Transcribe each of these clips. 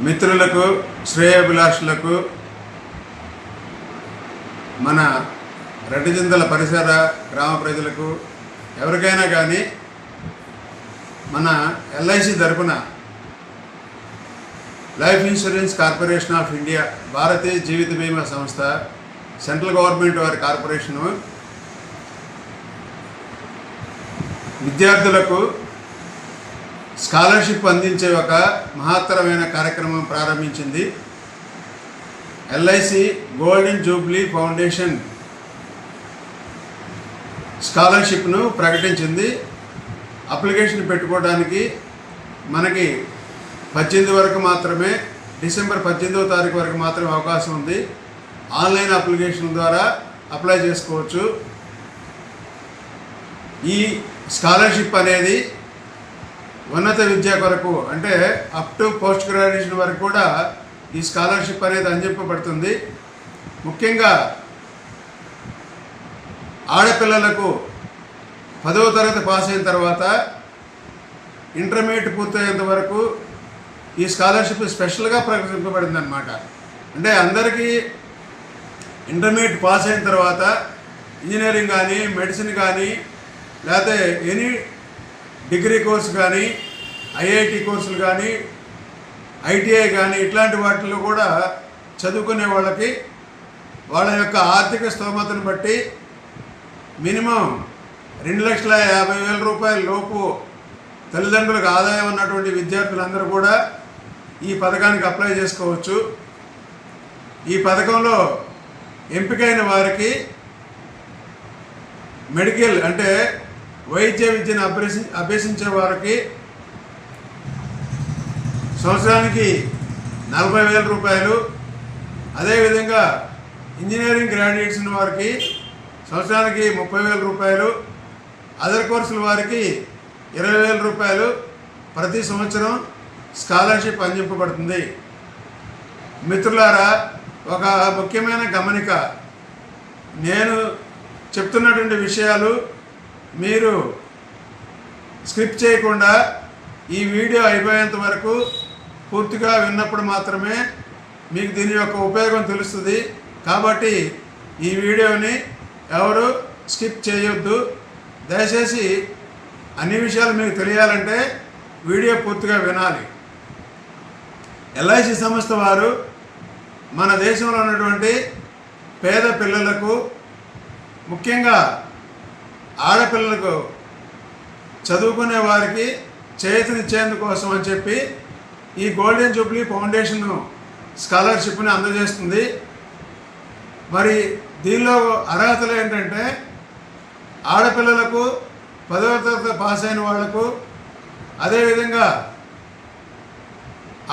మిత్రులకు శ్రేయోభిలాషులకు మన రెడ్డిజిందల పరిసర గ్రామ ప్రజలకు ఎవరికైనా కానీ మన ఎల్ఐసి తరపున life insurance corporation of India భారతీయ జీవిత బీమా సంస్థ సెంట్రల్ గవర్నమెంట్ వారి కార్పొరేషను విద్యార్థులకు స్కాలర్షిప్ అందించే ఒక మహత్తరమైన కార్యక్రమం ప్రారంభించింది. ఎల్ఐసి గోల్డెన్ జూబ్లీ ఫౌండేషన్ స్కాలర్షిప్ను ప్రకటించింది. అప్లికేషన్ పెట్టుకోవడానికి మనకి పద్దెనిమిది వరకు మాత్రమే డిసెంబర్ పద్దెనిమిదవ తారీఖు వరకు మాత్రమే అవకాశం ఉంది. ఆన్లైన్ అప్లికేషన్ ద్వారా అప్లై చేసుకోవచ్చు. ఈ స్కాలర్షిప్ అనేది ఉన్నత విద్య కొరకు అంటే అప్ టు పోస్ట్ గ్రాడ్యుయేషన్ వరకు కూడా ఈ స్కాలర్షిప్ అనేది అందింపబడుతుంది. ముఖ్యంగా ఆడపిల్లలకు పదవ తరగతి పాస్ అయిన తర్వాత ఇంటర్మీడియట్ పూర్తయ్యేంత వరకు ఈ స్కాలర్షిప్ స్పెషల్గా ప్రకటింపబడింది అనమాట అంటే అందరికీ ఇంటర్మీడియట్ పాస్ అయిన తర్వాత ఇంజనీరింగ్ కానీ మెడిసిన్ కానీ లేకపోతే ఎనీ డిగ్రీ కోర్సు కానీ ఐఐటి కోర్సులు కానీ ఐటీఐ కానీ ఇట్లాంటి వాటిల్లో కూడా చదువుకునే వాళ్ళకి వాళ్ళ యొక్క ఆర్థిక స్తోమతను బట్టి మినిమం రెండు లక్షల యాభై వేల రూపాయల లోపు తల్లిదండ్రులకు ఆదాయం ఉన్నటువంటి విద్యార్థులందరూ కూడా ఈ పథకానికి అప్లై చేసుకోవచ్చు. ఈ పథకంలో ఎంపికైన వారికి మెడికల్ అంటే వైద్య విద్యను అభ్యసి అభ్యసించే వారికి సంవత్సరానికి నలభై వేల రూపాయలు. అదేవిధంగా ఇంజనీరింగ్ గ్రాడ్యుయేట్స్ ఉన్న వారికి సంవత్సరానికి ముప్పై వేల రూపాయలు. అదర్ కోర్సుల వారికి ఇరవై వేల రూపాయలు. ప్రతి సంవత్సరం స్కాలర్షిప్ అందింపబడుతుంది. మిత్రులారా ఒక ముఖ్యమైన గమనిక. నేను చెప్తున్నటువంటి విషయాలు మీరు స్క్రిప్ట్ చేయకుండా ఈ వీడియో అయిపోయేంత వరకు పూర్తిగా విన్నప్పుడు మాత్రమే మీకు దీని యొక్క ఉపయోగం తెలుస్తుంది. కాబట్టి ఈ వీడియోని ఎవరు స్కిప్ చేయొద్దు. దయచేసి అన్ని విషయాలు మీకు తెలియాలంటే వీడియో పూర్తిగా వినాలి. ఎల్ఐసి సంస్థ వారు మన దేశంలో ఉన్నటువంటి పేద పిల్లలకు ముఖ్యంగా ఆడపిల్లలకు చదువుకునే వారికి చేతినిచ్చేందుకోసం అని చెప్పి ఈ గోల్డెన్ జూబ్లీ ఫౌండేషన్ స్కాలర్షిప్ని అందజేస్తుంది. మరి దీనిలో అర్హతలు ఏంటంటే ఆడపిల్లలకు పదవ తరగతి పాస్ అయిన వాళ్ళకు అదేవిధంగా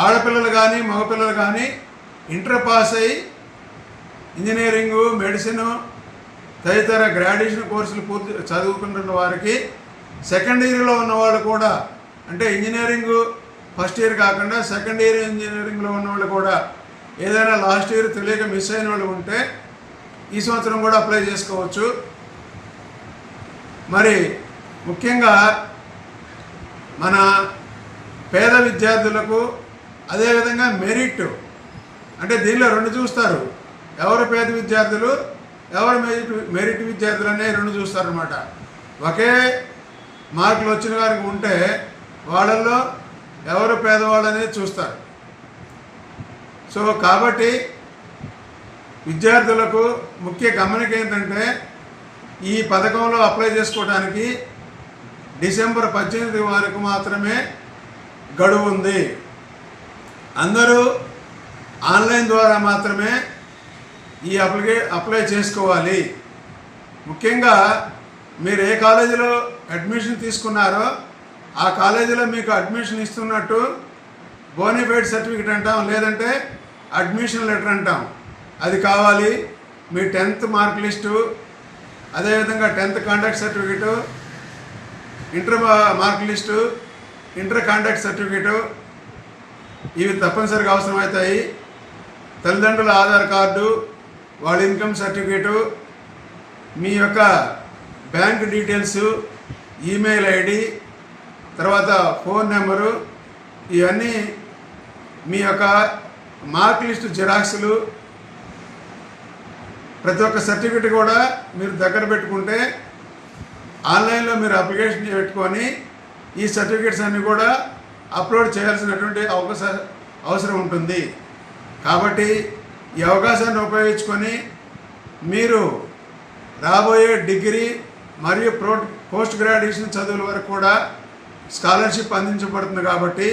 ఆడపిల్లలు కానీ మగపిల్లలు కానీ ఇంటర్ పాస్ అయ్యి ఇంజనీరింగు మెడిసిను తదితర గ్రాడ్యుయేషన్ కోర్సులు పూర్తి చదువుకుంటున్న వారికి సెకండ్ ఇయర్లో ఉన్నవాళ్ళు కూడా అంటే ఇంజనీరింగ్ ఫస్ట్ ఇయర్ కాకుండా సెకండ్ ఇయర్ ఇంజనీరింగ్లో ఉన్నవాళ్ళు కూడా ఏదైనా లాస్ట్ ఇయర్ తెలియక మిస్ అయిన వాళ్ళు ఉంటే ఈ సంవత్సరం కూడా అప్లై చేసుకోవచ్చు. మరి ముఖ్యంగా మన పేద విద్యార్థులకు అదేవిధంగా మెరిట్ అంటే దీనిలో రెండు చూస్తారు. ఎవరు పేద విద్యార్థులు? ఎవరు మెరిట్ మెరిట్ విద్యార్థులనే రెండు చూస్తారనమాట ఒకే మార్కులు వచ్చిన వారికి ఉంటే వాళ్ళల్లో ఎవరు పేదవాళ్ళు అనేది చూస్తారు. సో కాబట్టి విద్యార్థులకు ముఖ్య గమనిక ఏంటంటే ఈ పథకంలో అప్లై చేసుకోవడానికి డిసెంబర్ పద్దెనిమిది వరకు మాత్రమే గడువు ఉంది. అందరూ ఆన్లైన్ ద్వారా మాత్రమే ఈ అప్లికే అప్లై చేసుకోవాలి. ముఖ్యంగా మీరు ఏ కాలేజీలో అడ్మిషన్ తీసుకున్నారో ఆ కాలేజీలో మీకు అడ్మిషన్ ఇస్తున్నట్టు బోనిఫైడ్ సర్టిఫికేట్ అంటాం లేదంటే అడ్మిషన్ లెటర్ అంటాం. అది కావాలి. మీ టెన్త్ మార్క్ లిస్టు అదేవిధంగా tenth contact certificate inter mark list inter contact certificate ఇవి తప్పనిసరిగా అవసరమవుతాయి. తల్లిదండ్రుల ఆధార్ కార్డు వాళ్ళ ఇన్కమ్ సర్టిఫికేటు మీ యొక్క బ్యాంక్ డీటెయిల్స్ ఈమెయిల్ ఐడి తర్వాత ఫోన్ నెంబరు ఇవన్నీ మీ యొక్క మార్క్ లిస్ట్ జిరాక్స్లు. ప్రతి ఒక్క సర్టిఫికేట్ కూడా మీరు దగ్గర పెట్టుకుంటే ఆన్లైన్లో మీరు అప్లికేషన్ పెట్టుకొని ఈ సర్టిఫికేట్స్ అన్నీ కూడా అప్లోడ్ చేయాల్సినటువంటి అవకాశ అవసరం ఉంటుంది. కాబట్టి ఈ అవకాశాన్ని ఉపయోగించుకొని మీరు రాబోయే డిగ్రీ మరియు ప్రో పోస్ట్ గ్రాడ్యుయేషన్ చదువుల వరకు కూడా స్కాలర్షిప్ అందించబడుతుంది కాబట్టి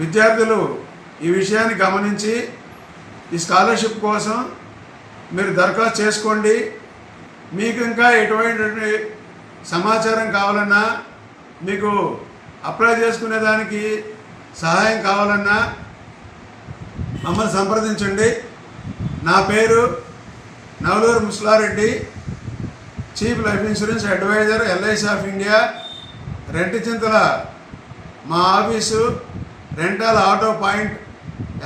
విద్యార్థులు ఈ విషయాన్ని గమనించి ఈ స్కాలర్షిప్ కోసం మీరు దరఖాస్తు చేసుకోండి. మీకు ఇంకా ఎటువంటి సమాచారం కావాలన్నా మీకు అప్లై చేసుకునే దానికి సహాయం కావాలన్నా మమ్మల్ని సంప్రదించండి. నా పేరు Navaluru Muslareddy chief life insurance advisor LIC of India Renti Chintala మా office rental auto point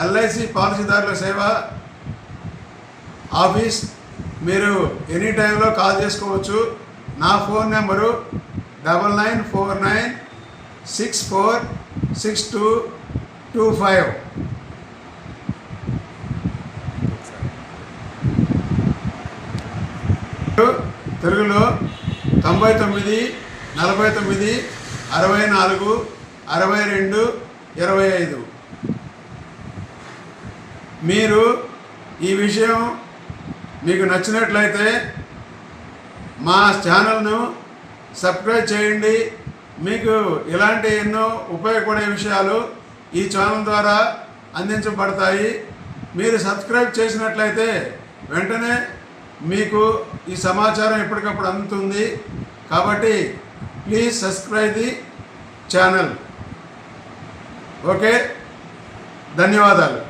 LIC పాలసీదారుల సేవ ఆఫీస్. మీరు ఎనీ టైంలో కాల్ చేసుకోవచ్చు. నా phone number double nine four nine six four six two two five. తెలుగులో తొంభై తొమ్మిది నలభై తొమ్మిది అరవై నాలుగు అరవై రెండు ఇరవై ఐదు. మీరు ఈ విషయం మీకు నచ్చినట్లయితే మా ఛానల్ను సబ్స్క్రైబ్ చేయండి. మీకు ఇలాంటి ఎన్నో ఉపయోగపడే విషయాలు ఈ ఛానల్ ద్వారా అందించబడతాయి. మీరు సబ్స్క్రైబ్ చేసినట్లయితే వెంటనే మీకు ఈ సమాచారం ఎప్పటికప్పుడు అందుతుంది. కాబట్టి please subscribe the channel okay ధన్యవాదాలు.